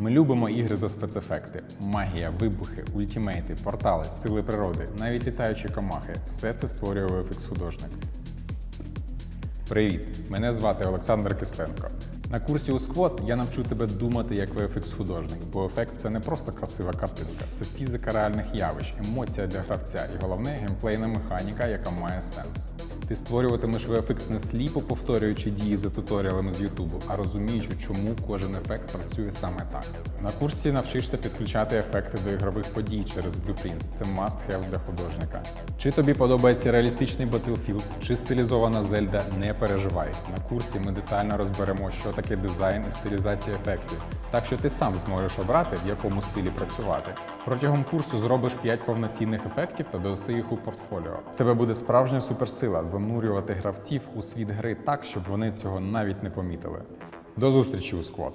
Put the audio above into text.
Ми любимо ігри за спецефекти: магія, вибухи, ультімейти, портали, сили природи, навіть літаючі комахи. Все це створює VFX художник. Привіт! Мене звати Олександр Кисленко. На курсі у Сквот я навчу тебе думати як VFX художник, бо ефект це не просто красива картинка, це фізика реальних явищ, емоція для гравця і головне геймплейна механіка, яка має сенс. Ти створюватимеш VFX не сліпо повторюючи дії за туторіалами з Ютубу, а розуміючи, чому кожен ефект працює саме так. На курсі навчишся підключати ефекти до ігрових подій через Blueprints. Це must-have для художника. Чи тобі подобається реалістичний Battlefield, чи стилізована Зельда, не переживай. На курсі ми детально розберемо, що таке дизайн і стилізація ефектів, так що ти сам зможеш обрати, в якому стилі працювати. Протягом курсу зробиш 5 повноцінних ефектів та додаси їх у портфоліо. В тебе буде справжня суперсила занурювати гравців у світ гри так, щоб вони цього навіть не помітили. До зустрічі у сквот!